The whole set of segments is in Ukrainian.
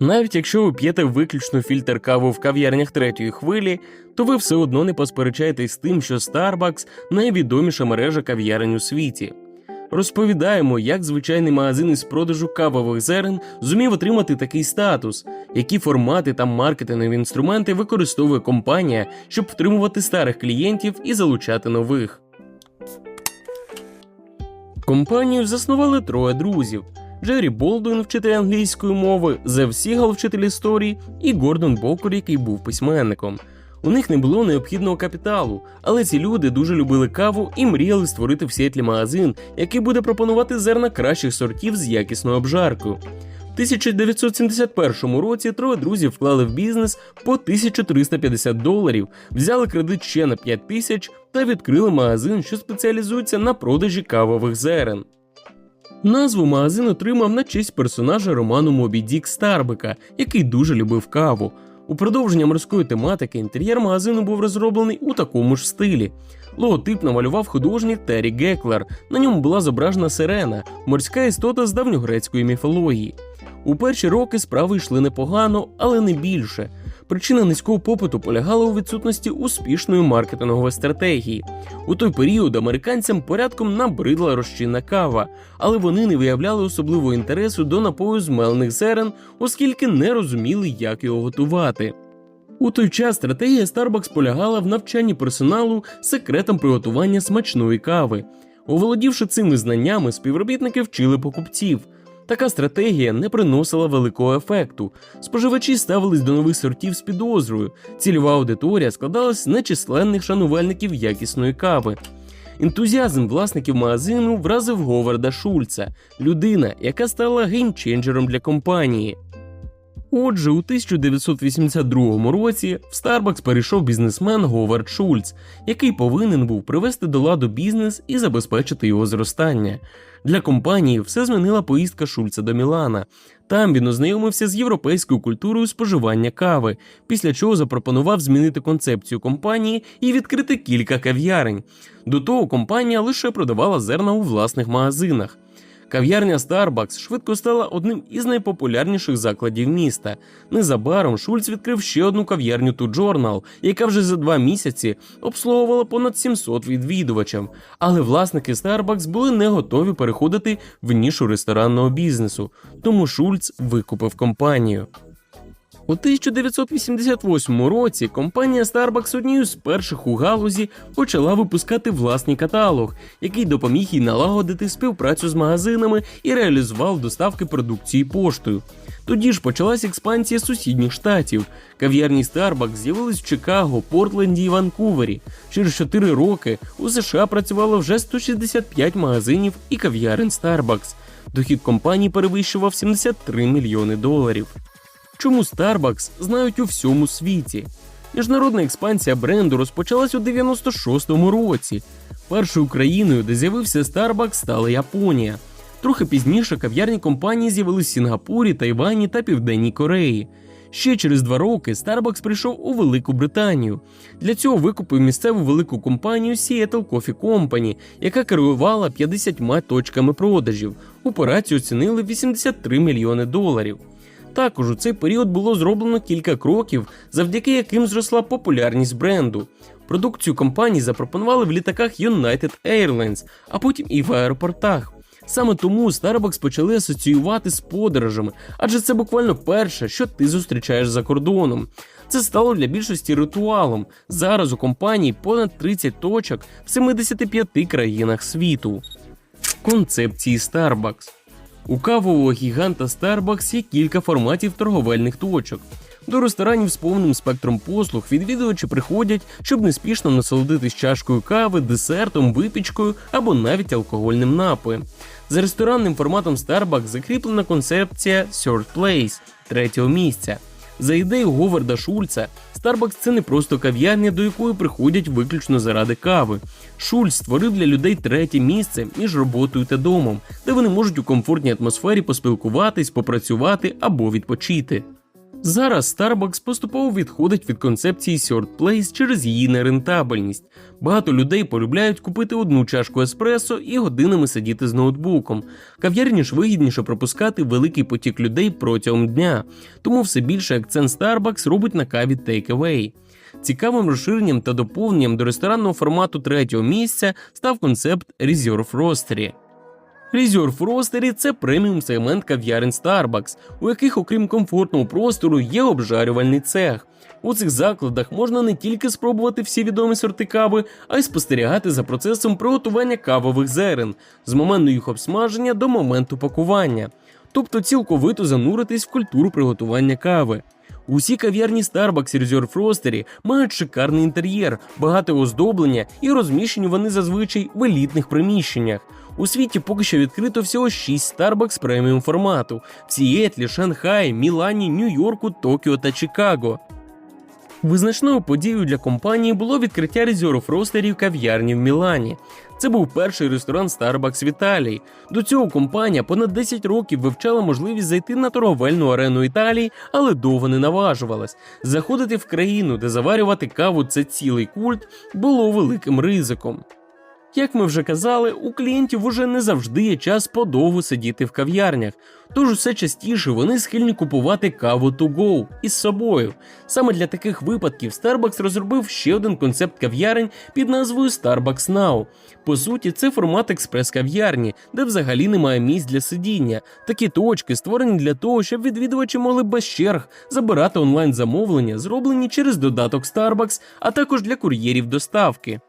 Навіть якщо ви п'єте виключно фільтр каву в кав'ярнях третьої хвилі, то ви все одно не посперечаєтесь з тим, що Starbucks – найвідоміша мережа кав'ярень у світі. Розповідаємо, як звичайний магазин із продажу кавових зерен зумів отримати такий статус, які формати та маркетингові інструменти використовує компанія, щоб втримувати старих клієнтів і залучати нових. Компанію заснували троє друзів: Джері Болдуін, вчитель англійської мови, Зев Сігал, вчитель історії, і Гордон Бокер, який був письменником. У них не було необхідного капіталу, але ці люди дуже любили каву і мріяли створити в Сіетлі магазин, який буде пропонувати зерна кращих сортів з якісною обжаркою. В 1971 році троє друзів вклали в бізнес по 1350 доларів, взяли кредит ще на 5 тисяч та відкрили магазин, що спеціалізується на продажі кавових зерен. Назву магазин отримав на честь персонажа роману Мобі Дік Старбека, який дуже любив каву. У продовження морської тематики інтер'єр магазину був розроблений у такому ж стилі. Логотип намалював художник Террі Геклер. На ньому була зображена сирена, морська істота з давньогрецької міфології. У перші роки справи йшли непогано, але не більше. Причина низького попиту полягала у відсутності успішної маркетингової стратегії. У той період американцям порядком набридла розчинна кава, але вони не виявляли особливого інтересу до напою з мелених зерен, оскільки не розуміли, як його готувати. У той час стратегія Starbucks полягала в навчанні персоналу секретам приготування смачної кави. Оволодівши цими знаннями, співробітники вчили покупців. Така стратегія не приносила великого ефекту. Споживачі ставились до нових сортів з підозрою. Цільова аудиторія складалась з нечисленних шанувальників якісної кави. Ентузіазм власників магазину вразив Говарда Шульца, людина, яка стала геймченджером для компанії. Отже, у 1982 році в Starbucks перейшов бізнесмен Говард Шульц, який повинен був привести до ладу бізнес і забезпечити його зростання. Для компанії все змінила поїздка Шульца до Мілана. Там він ознайомився з європейською культурою споживання кави, після чого запропонував змінити концепцію компанії і відкрити кілька кав'ярень. До того компанія лише продавала зерна у власних магазинах. Кав'ярня Starbucks швидко стала одним із найпопулярніших закладів міста. Незабаром Шульц відкрив ще одну кав'ярню Ту Journal, яка вже за два місяці обслуговувала понад 700 відвідувачів. Але власники Starbucks були не готові переходити в нішу ресторанного бізнесу, тому Шульц викупив компанію. У 1988 році компанія Starbucks однією з перших у галузі почала випускати власний каталог, який допоміг їй налагодити співпрацю з магазинами і реалізував доставки продукції поштою. Тоді ж почалась експансія сусідніх штатів. Кав'ярні Starbucks з'явились в Чикаго, Портленді і Ванкувері. Через 4 роки у США працювало вже 165 магазинів і кав'ярень Starbucks. Дохід компанії перевищував 73 мільйони доларів. Чому Starbucks знають у всьому світі? Міжнародна експансія бренду розпочалась у 96-му році. Першою країною, де з'явився Starbucks, стала Японія. Трохи пізніше кав'ярні компанії з'явились в Сінгапурі, Тайвані та Південній Кореї. Ще через два роки Starbucks прийшов у Велику Британію. Для цього викупив місцеву велику компанію Seattle Coffee Company, яка керувала 50 точками продажів. Операцію оцінили в 83 мільйони доларів. Також у цей період було зроблено кілька кроків, завдяки яким зросла популярність бренду. Продукцію компанії запропонували в літаках United Airlines, а потім і в аеропортах. Саме тому Starbucks почали асоціювати з подорожами, адже це буквально перше, що ти зустрічаєш за кордоном. Це стало для більшості ритуалом. Зараз у компанії понад 30 точок в 75 країнах світу. Концепції Starbucks у кавового гіганта Starbucks є кілька форматів торговельних точок. До ресторанів з повним спектром послуг відвідувачі приходять, щоб неспішно насолодитись чашкою кави, десертом, випічкою або навіть алкогольним напоєм. За ресторанним форматом Starbucks закріплена концепція Third Place третього місця. За ідеєю Говарда Шульца, Starbucks – це не просто кав'ярня, до якої приходять виключно заради кави. Шульц створив для людей третє місце між роботою та домом, де вони можуть у комфортній атмосфері поспілкуватись, попрацювати або відпочити. Зараз Starbucks поступово відходить від концепції third place через її нерентабельність. Багато людей полюбляють купити одну чашку еспресо і годинами сидіти з ноутбуком. Кав'ярні ж вигідніше пропускати великий потік людей протягом дня, тому все більше акцент Starbucks робить на каві take-away. Цікавим розширенням та доповненням до ресторанного формату третього місця став концепт Reserve Roastery. Reserve Roastery – це преміум сегмент кав'ярень Starbucks, у яких, окрім комфортного простору, є обжарювальний цех. У цих закладах можна не тільки спробувати всі відомі сорти кави, а й спостерігати за процесом приготування кавових зерен з моменту їх обсмаження до моменту пакування, тобто цілковито зануритись в культуру приготування кави. Усі кав'ярні Starbucks і Reserve Roastery мають шикарний інтер'єр, багате оздоблення і розміщені вони зазвичай в елітних приміщеннях. У світі поки що відкрито всього 6 Starbucks преміум формату в Сіетлі, Шанхаї, Мілані, Нью-Йорку, Токіо та Чикаго. Визначною подією для компанії було відкриття Reserve ростерів кав'ярні в Мілані. Це був перший ресторан Starbucks в Італії. До цього компанія понад 10 років вивчала можливість зайти на торговельну арену Італії, але довго не наважувалась. Заходити в країну, де заварювати каву це цілий культ, було великим ризиком. Як ми вже казали, у клієнтів уже не завжди є час подовго сидіти в кав'ярнях, тож усе частіше вони схильні купувати каву to go із собою. Саме для таких випадків Starbucks розробив ще один концепт кав'ярень під назвою Starbucks Now. По суті, це формат експрес-кав'ярні, де взагалі немає місць для сидіння. Такі точки створені для того, щоб відвідувачі могли без черг забирати онлайн замовлення, зроблені через додаток Starbucks, а також для кур'єрів доставки.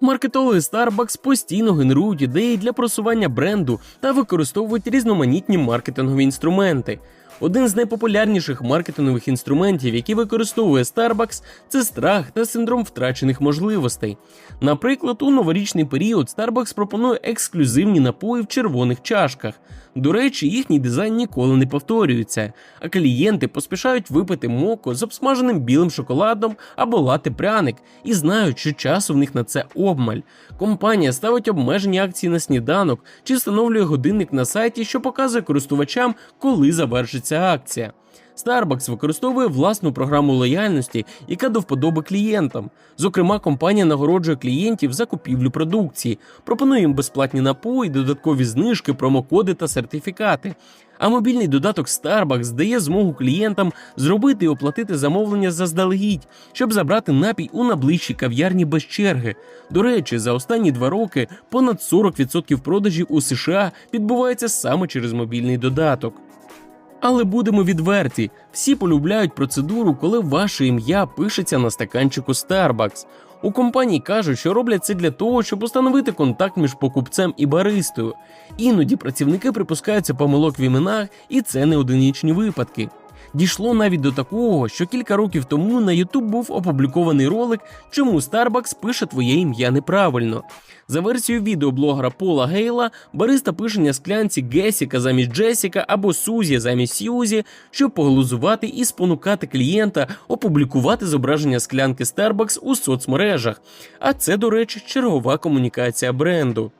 Маркетологи Starbucks постійно генерують ідеї для просування бренду та використовують різноманітні маркетингові інструменти. Один з найпопулярніших маркетингових інструментів, які використовує Starbucks, це страх та синдром втрачених можливостей. Наприклад, у новорічний період Starbucks пропонує ексклюзивні напої в червоних чашках. До речі, їхній дизайн ніколи не повторюється, а клієнти поспішають випити моко з обсмаженим білим шоколадом або лати пряник і знають, що часу в них на це обмаль. Компанія ставить обмежені акції на сніданок чи встановлює годинник на сайті, що показує користувачам, коли завершиться акція. Starbucks використовує власну програму лояльності, яка до вподоби клієнтам. Зокрема, компанія нагороджує клієнтів за купівлю продукції, пропонує їм безплатні напої, додаткові знижки, промокоди та сертифікати. А мобільний додаток Starbucks дає змогу клієнтам зробити і оплатити замовлення заздалегідь, щоб забрати напій у найближчій кав'ярні без черги. До речі, за останні два роки понад 40% продажів у США відбувається саме через мобільний додаток. Але будемо відверті, всі полюбляють процедуру, коли ваше ім'я пишеться на стаканчику Starbucks. У компанії кажуть, що роблять це для того, щоб установити контакт між покупцем і баристою. Іноді працівники припускаються помилок в іменах, і це не одиничні випадки. Дійшло навіть до такого, що кілька років тому на YouTube був опублікований ролик, чому Starbucks пише твоє ім'я неправильно. За версією відеоблогера Пола Гейла, бариста пише на склянці Гесіка замість Джесіка або Сузі замість Сьюзі, щоб поглузувати і спонукати клієнта опублікувати зображення склянки Starbucks у соцмережах. А це, до речі, чергова комунікація бренду.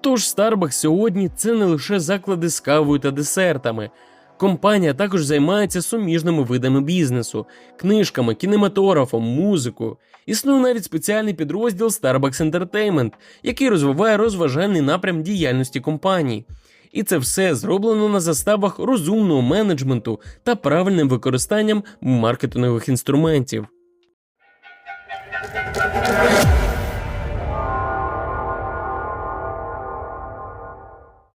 Тож Starbucks сьогодні це не лише заклади з кавою та десертами. Компанія також займається суміжними видами бізнесу, книжками, кінематографом, музикою. Існує навіть спеціальний підрозділ Starbucks Entertainment, який розвиває розважальний напрям діяльності компанії. І це все зроблено на заставах розумного менеджменту та правильним використанням маркетингових інструментів.